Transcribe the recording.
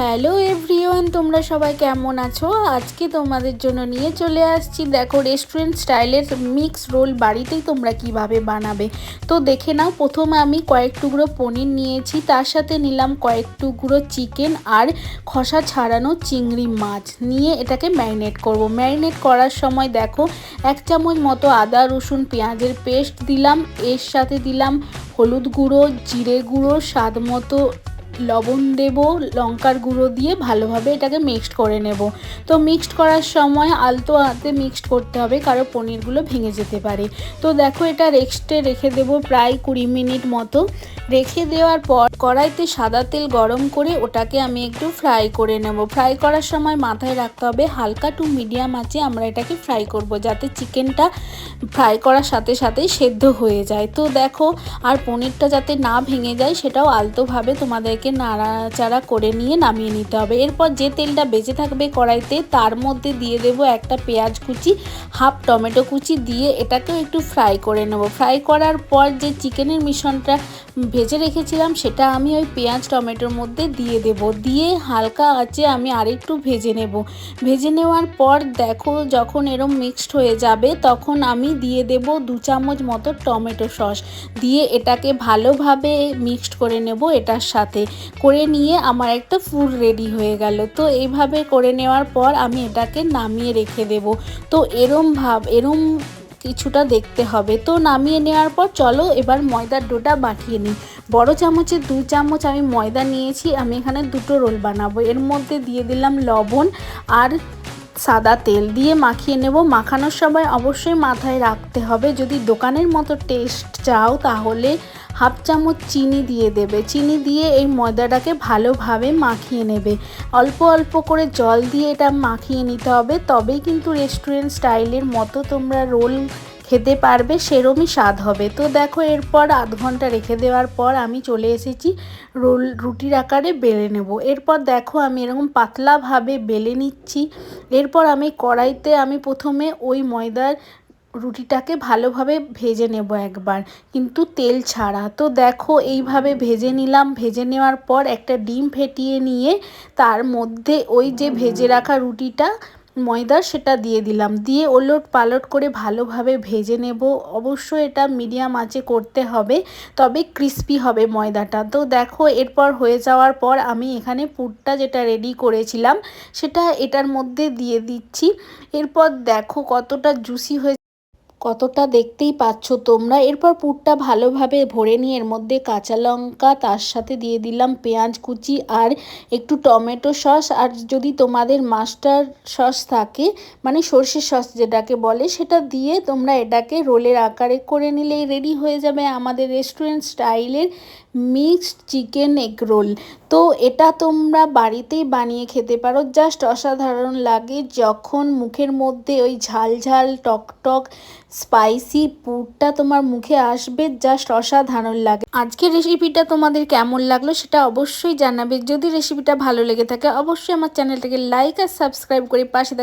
Hello everyone, তোমরা সবাই কেমন আছো? আজকে তোমাদের জন্য নিয়ে চলে আসছি। দেখো রেস্টুরেন্ট স্টাইলের মিক্স রোল বাড়িতেই তোমরা কীভাবে বানাবে? তো দেখে নাও, প্রথমে আমি কয়েক টুকরো পনির নিয়েছি। তার সাথে নিলাম কয়েক টুকরো চিকেন আর খসা ছাড়ানো চিংড়ি মাছ। নিয়ে এটাকে ম্যারিনেট করব। ম্যারিনেট করার সময় দেখো, এক চামচ মতো আদা, রসুন, পেঁয়াজের পেস্ট দিলাম। এর সাথে দিলাম হলুদ গুঁড়ো, জিরে গুঁড়ো, স্বাদ মতো লবণ দেব, লঙ্কার গুঁড়ো দিয়ে ভালোভাবে এটাকে মিক্সড করে নেব। তো মিক্সড করার সময় আলতো হাতে মিক্সড করতে হবে কারও পনিরগুলো ভেঙে যেতে পারে। তো দেখো এটা রেক্সটে রেখে দেব প্রায় কুড়ি মিনিট মতো। রেখে দেওয়ার পর কড়াইতে সাদা তেল গরম করে ওটাকে আমি একটু ফ্রাই করে নেব। ফ্রাই করার সময় মাথায় রাখতে হবে হালকা টু মিডিয়াম আঁচে আমরা এটাকে ফ্রাই করব, যাতে চিকেনটা ফ্রাই করার সাথে সাথেই সেদ্ধ হয়ে যায়। তো দেখো, আর পনিরটা যাতে না ভেঙে যায়, সেটাও আলতোভাবে তোমাদেরকে নাড়াচাড়া করে নিয়ে নামিয়ে নিতে হবে। এরপর যে তেলটা বেঁচে থাকবে কড়াইতে, তার মধ্যে দিয়ে দেব একটা পেঁয়াজ কুচি, হাফ টমেটো কুচি দিয়ে এটাকেও একটু ফ্রাই করে নেব। ফ্রাই করার পর যে চিকেনের মিশ্রণটা ভেজে রেখেছিলাম, সেটা আমি ওই পেঁয়াজ, টমেটোর মধ্যে দিয়ে দেব। দিয়ে হালকা আঁচে আমি আরেকটু ভেজে নেব। ভেজে নেওয়ার পর দেখো যখন এরম মিক্সড হয়ে যাবে, তখন আমি দিয়ে দেব দু চামচ মতো টমেটো সস। দিয়ে এটাকে ভালোভাবে মিক্সড করে নেব এটার সাথে। করে নিয়ে আমার একটা ফুড রেডি হয়ে গেল। তো এইভাবে করে নেওয়ার পর আমি এটাকে নামিয়ে রেখে দেব। তো এরম ভাব, এরম কিছুটা দেখতে হবে। তো নামিয়ে নেওয়ার পর চলো এবার ময়দার ডোটা বাটিয়ে নিই। বড় চামচে, দু চামচ আমি ময়দা নিয়েছি। আমি এখানে দুটো রোল বানাবো। এর মধ্যে দিয়ে দিলাম লবণ আর সাদা তেল। দিয়ে মাখিয়ে নেব। মাখানোর সময় অবশ্যই মাথায় রাখতে হবে। যদি দোকানের মতো টেস্ট চাও তাহলে হাফ চামচ চিনি দিয়ে দেবে। চিনি দিয়ে এই ময়দাটাকে ভালোভাবে মাখিয়ে নেবে। অল্প অল্প করে জল দিয়ে এটা মাখিয়ে নিতে হবে। তবেই কিন্তু রেস্টুরেন্ট স্টাইলের মতো তোমরা রোল খেতে পারবে, সেরমই স্বাদ হবে। তো দেখো, এরপর আধ ঘণ্টা রেখে দেওয়ার পর আমি চলে এসেছি রোল, রুটির আকারে বেলে নেব। এরপর দেখো, আমি এরকম পাতলাভাবে বেলে নিচ্ছি। এরপর আমি কড়াইতে আমি প্রথমে ওই ময়দার রুটিটাকে ভালোভাবে ভেজে নেব একবার। কিন্তু তেল ছাড়া। তো দেখো, এইভাবে ভেজে নিলাম। ভেজে নেওয়ার পর একটা ডিম ফেটিয়ে নিয়ে তার মধ্যে ওই যে ভেজে রাখা রুটিটা, ময়দা, সেটা দিয়ে দিলাম। দিয়ে ওলট পালট করে ভালোভাবে ভেজে নেব। অবশ্য এটা মিডিয়াম আঁচে করতে হবে, তবে ক্রিস্পি হবে ময়দাটা। তো দেখো, এরপর হয়ে যাওয়ার পর আমি এখানে পুরটা যেটা রেডি করেছিলাম, সেটা এটার মধ্যে দিয়ে দিচ্ছি। এরপর দেখো কতটা জুসি হয়ে কতটা দেখতেই পাচ্ছ তোমরা? এরপর পুরটা ভালোভাবে ভরে নিয়ে এর মধ্যে কাঁচা লঙ্কা, তার সাথে দিয়ে দিলাম পেঁয়াজ কুচি আর একটু টমেটো সস। আর যদি তোমাদের মাস্টার সস থাকে মানে সর্ষের সস যেটাকে বলে, সেটা দিয়ে তোমরা এটাকে রোলের আকারে করে নিলেই রেডি হয়ে যাবে আমাদের রেস্টুরেন্ট স্টাইলের মিক্সড চিকেন এগ রোল। তো এটা তোমরা বাড়িতেই বানিয়ে খেতে পারো। জাস্ট অসাধারণ লাগে যখন মুখের মধ্যে ওই ঝাল ঝাল টক টক স্পাইসি পুরটা তোমার মুখে আসবে জাস্ট অসাধারণ লাগে। আজকের রেসিপিটা তোমাদের কেমন লাগল সেটা অবশ্যই জানাবে। যদি রেসিপিটা ভালো লেগে থাকে, অবশ্যই আমার চ্যানেলটাকে লাইক আর সাবস্ক্রাইব করে পাশে